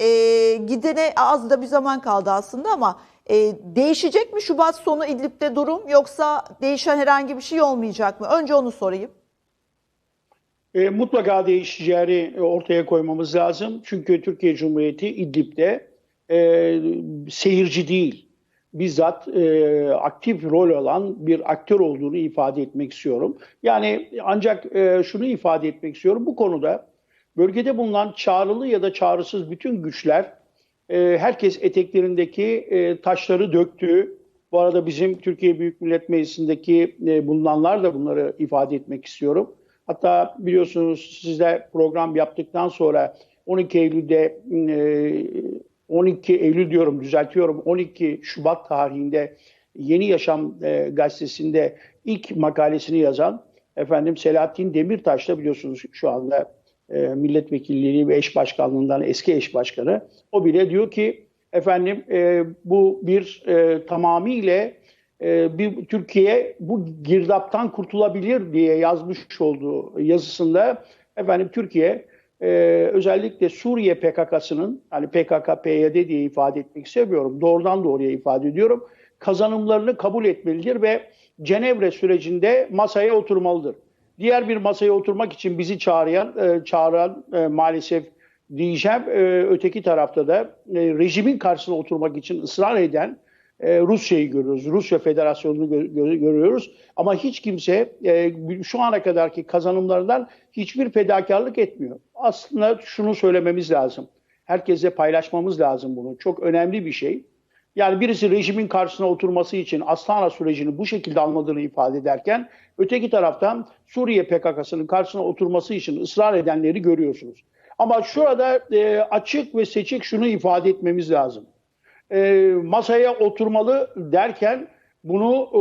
e, gidene az da bir zaman kaldı aslında ama e, değişecek mi Şubat sonu İdlib'de durum yoksa değişen herhangi bir şey olmayacak mı? Önce onu sorayım. E, mutlaka değişeceğini ortaya koymamız lazım. Çünkü Türkiye Cumhuriyeti İdlib'de e, seyirci değil, bizzat e, aktif rol alan bir aktör olduğunu ifade etmek istiyorum. Yani ancak e, şunu ifade etmek istiyorum. Bu konuda bölgede bulunan çağrılı ya da çağrısız bütün güçler e, herkes eteklerindeki e, taşları döktü. Bu arada bizim Türkiye Büyük Millet Meclisi'ndeki e, bulunanlar da bunları ifade etmek istiyorum. Hatta biliyorsunuz sizle program yaptıktan sonra 12 Eylül'de 12 Eylül diyorum düzeltiyorum 12 Şubat tarihinde Yeni Yaşam gazetesinde ilk makalesini yazan efendim Selahattin Demirtaş da biliyorsunuz şu anda milletvekilliği ve eş başkanlığından eski eş başkanı. O bile diyor ki efendim bu bir tamamıyla e, bir Türkiye bu girdaptan kurtulabilir diye yazmış olduğu yazısında efendim Türkiye e, özellikle Suriye PKK'sının hani PKK PYD diye ifade etmek istemiyorum. Doğrudan doğruya ifade ediyorum. Kazanımlarını kabul etmelidir ve Cenevre sürecinde masaya oturmalıdır. Diğer bir masaya oturmak için bizi çağıran, e, çağıran e, maalesef diyeceğim e, öteki tarafta da e, rejimin karşısına oturmak için ısrar eden e, Rusya'yı görüyoruz. Rusya Federasyonu'nu gö- görüyoruz. Ama hiç kimse e, şu ana kadarki kazanımlarından hiçbir fedakarlık etmiyor. Aslında şunu söylememiz lazım. Herkese paylaşmamız lazım bunu. Çok önemli bir şey. Yani birisi rejimin karşısına oturması için Astana sürecini bu şekilde almadığını ifade ederken öteki taraftan Suriye PKK'sının karşısına oturması için ısrar edenleri görüyorsunuz. Ama şurada e, açık ve seçik şunu ifade etmemiz lazım e, masaya oturmalı derken bunu e,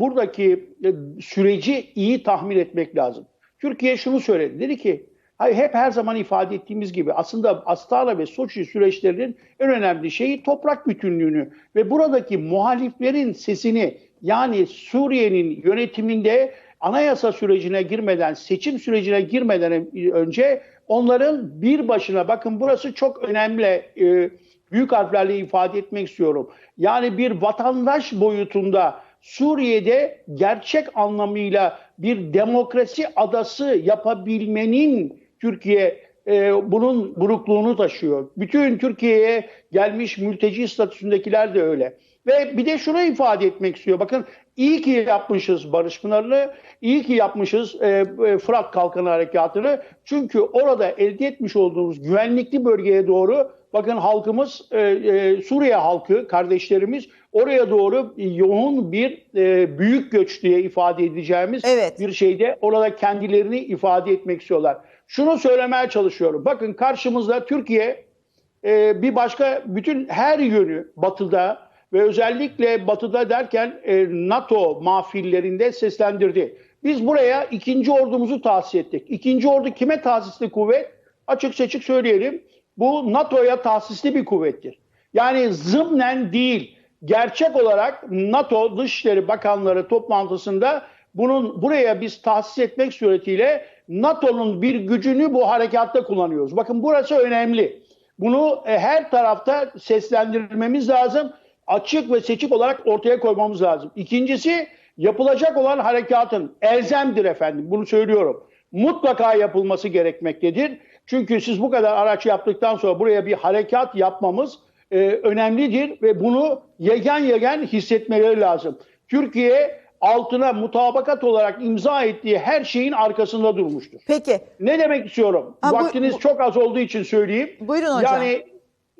buradaki e, süreci iyi tahmin etmek lazım. Türkiye şunu söyledi. Dedi ki hep her zaman ifade ettiğimiz gibi aslında Astana ve Soçi süreçlerinin en önemli şeyi toprak bütünlüğünü ve buradaki muhaliflerin sesini yani Suriye'nin yönetiminde anayasa sürecine girmeden, seçim sürecine girmeden önce onların bir başına bakın burası çok önemli e, büyük harflerle ifade etmek istiyorum. Yani bir vatandaş boyutunda Suriye'de gerçek anlamıyla bir demokrasi adası yapabilmenin Türkiye e, bunun burukluğunu taşıyor. Bütün Türkiye'ye gelmiş mülteci statüsündekiler de öyle. Ve bir de şunu ifade etmek istiyor. Bakın iyi ki yapmışız Barış Pınarı'nı, iyi ki yapmışız e, e, Fırat Kalkanı Harekatı'nı. Çünkü orada elde etmiş olduğumuz güvenlikli bölgeye doğru bakın halkımız e, e, Suriye halkı kardeşlerimiz oraya doğru yoğun bir e, büyük göç diye ifade edeceğimiz evet. bir şeyde orada kendilerini ifade etmek istiyorlar. Şunu söylemeye çalışıyorum. Bakın karşımızda Türkiye e, bir başka bütün her yönü batıda ve özellikle batıda derken e, NATO mafillerinde seslendirdi. Biz buraya ikinci ordumuzu tahsis ettik. İkinci ordu kime tahsisli kuvvet? Açık seçik söyleyelim bu NATO'ya tahsisli bir kuvvettir. Yani zımnen değil, gerçek olarak NATO Dışişleri Bakanları toplantısında bunun buraya biz tahsis etmek suretiyle NATO'nun bir gücünü bu harekatta kullanıyoruz. Bakın burası önemli. Bunu e, her tarafta seslendirmemiz lazım. Açık ve seçik olarak ortaya koymamız lazım. İkincisi yapılacak olan harekatın elzemdir efendim. Bunu söylüyorum. Mutlaka yapılması gerekmektedir. Çünkü siz bu kadar araç yaptıktan sonra buraya bir harekat yapmamız e, önemlidir ve bunu yegen yegen hissetmeleri lazım. Türkiye altına mutabakat olarak imza ettiği her şeyin arkasında durmuştur. Peki. Ne demek istiyorum? Ha, Vaktiniz bu, çok az olduğu için söyleyeyim. Buyurun hocam. Yani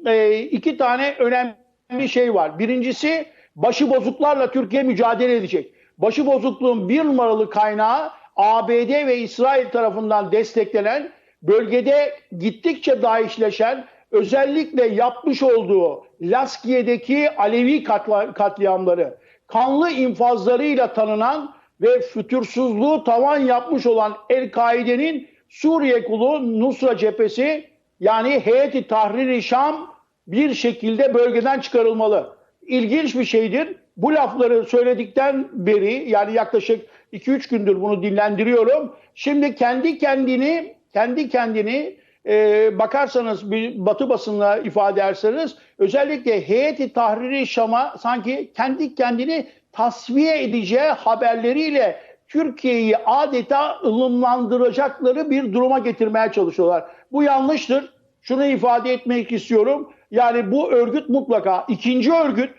e, iki tane önemli şey var. Birincisi başıbozuklarla Türkiye mücadele edecek. Başıbozukluğun bir numaralı kaynağı ABD ve İsrail tarafından desteklenen bölgede gittikçe DAEŞleşen özellikle yapmış olduğu Laskiye'deki Alevi katliamları, kanlı infazlarıyla tanınan ve fütursuzluğu tavan yapmış olan El-Kaide'nin Suriye kulu Nusra cephesi yani Heyeti Tahrir-i Şam bir şekilde bölgeden çıkarılmalı. İlginç bir şeydir. Bu lafları söyledikten beri yani yaklaşık 2-3 gündür bunu dinlendiriyorum. Şimdi kendi kendini kendi kendini e, bakarsanız bir Batı basınına ifade ederseniz özellikle heyeti tahriri Şam'a sanki kendi kendini tasfiye edeceği haberleriyle Türkiye'yi adeta ılımlandıracakları bir duruma getirmeye çalışıyorlar. Bu yanlıştır. Şunu ifade etmek istiyorum. Yani bu örgüt mutlaka ikinci örgüt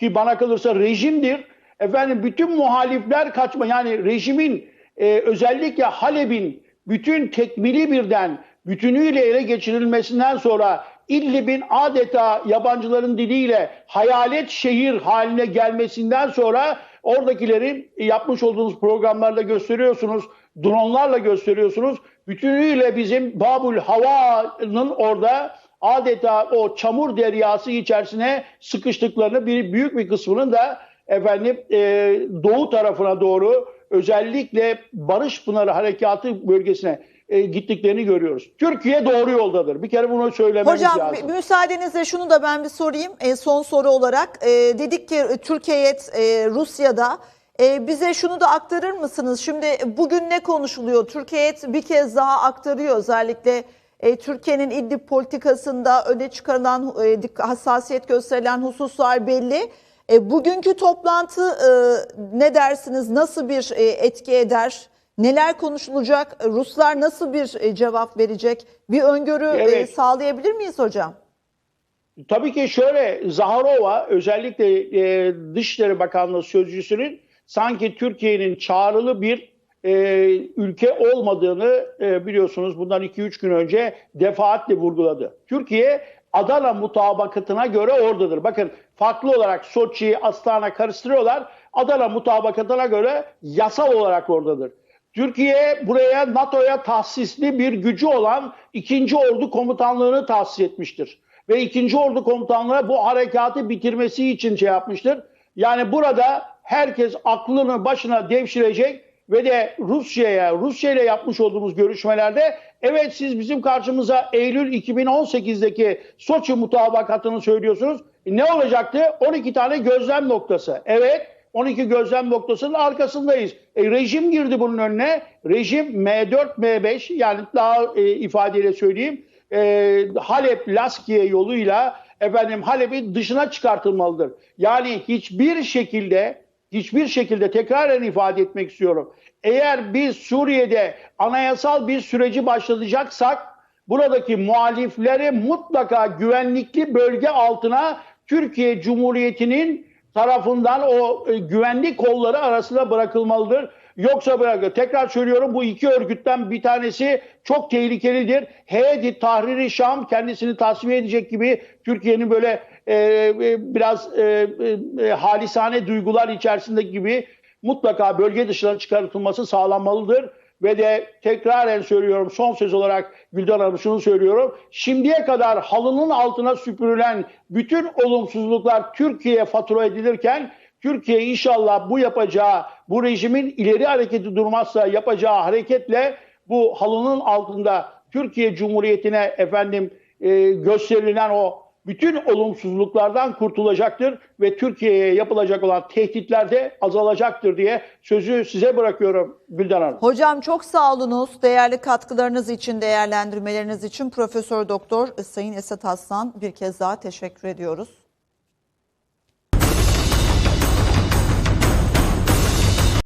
ki bana kalırsa rejimdir. Efendim bütün muhalifler kaçma yani rejimin e, özellikle Halep'in bütün tekmili birden bütünüyle ele geçirilmesinden sonra İdlib'in adeta yabancıların diliyle hayalet şehir haline gelmesinden sonra oradakilerin yapmış olduğunuz programlarda gösteriyorsunuz, dronlarla gösteriyorsunuz. Bütünüyle bizim Babul Hava'nın orada adeta o çamur deryası içerisine sıkıştıklarını bir büyük bir kısmının da efendim e, doğu tarafına doğru özellikle Barış Pınarı Harekatı bölgesine e, gittiklerini görüyoruz. Türkiye doğru yoldadır. Bir kere bunu söylememiz Hocam lazım. mü- müsaadenizle şunu da ben bir sorayım e, son soru olarak. E, dedik ki e, Türkiye e, Rusya'da E, bize şunu da aktarır mısınız? Şimdi bugün ne konuşuluyor? Türkiye bir kez daha aktarıyor özellikle e, Türkiye'nin İdlib politikasında öne çıkarılan e, hassasiyet gösterilen hususlar belli. E, bugünkü toplantı e, ne dersiniz? Nasıl bir e, etki eder? Neler konuşulacak? Ruslar nasıl bir e, cevap verecek? Bir öngörü e, Evet. sağlayabilir miyiz hocam? Tabii ki şöyle Zaharova özellikle e, Dışişleri Bakanlığı sözcüsünün sanki Türkiye'nin çağrılı bir e, ülke olmadığını e, biliyorsunuz bundan 2-3 gün önce defaatle vurguladı. Türkiye Adana mutabakatına göre oradadır. Bakın farklı olarak Soçi'yi Astana karıştırıyorlar. Adana mutabakatına göre yasal olarak oradadır. Türkiye buraya NATO'ya tahsisli bir gücü olan 2. Ordu Komutanlığı'nı tahsis etmiştir. Ve 2. Ordu Komutanlığı bu harekatı bitirmesi için şey yapmıştır. Yani burada herkes aklını başına devşirecek ve de Rusya'ya, Rusya ile yapmış olduğumuz görüşmelerde evet siz bizim karşımıza Eylül 2018'deki Soçi mutabakatını söylüyorsunuz. E ne olacaktı? 12 tane gözlem noktası. Evet 12 gözlem noktasının arkasındayız. E, rejim girdi bunun önüne. Rejim M4, M5 yani daha e, ifadeyle söyleyeyim e, Halep, Laskiye yoluyla efendim Halep'in dışına çıkartılmalıdır. Yani hiçbir şekilde hiçbir şekilde tekraren ifade etmek istiyorum. Eğer biz Suriye'de anayasal bir süreci başlatacaksak buradaki muhalifleri mutlaka güvenlikli bölge altına Türkiye Cumhuriyeti'nin tarafından o e, güvenlik kolları arasında bırakılmalıdır. Yoksa bırakır. Tekrar söylüyorum bu iki örgütten bir tanesi çok tehlikelidir. Heyeti Tahriri Şam kendisini tasfiye edecek gibi Türkiye'nin böyle e, e, biraz e, e, e, halisane duygular içerisinde gibi mutlaka bölge dışına çıkartılması sağlanmalıdır. Ve de tekraren söylüyorum son söz olarak Gülden Hanım şunu söylüyorum. Şimdiye kadar halının altına süpürülen bütün olumsuzluklar Türkiye'ye fatura edilirken Türkiye inşallah bu yapacağı, bu rejimin ileri hareketi durmazsa yapacağı hareketle bu halının altında Türkiye Cumhuriyeti'ne efendim e, gösterilen o bütün olumsuzluklardan kurtulacaktır ve Türkiye'ye yapılacak olan tehditler de azalacaktır diye sözü size bırakıyorum Gülden Hanım. Hocam çok sağ olunuz. Değerli katkılarınız için, değerlendirmeleriniz için Profesör Doktor Sayın Esat Aslan bir kez daha teşekkür ediyoruz.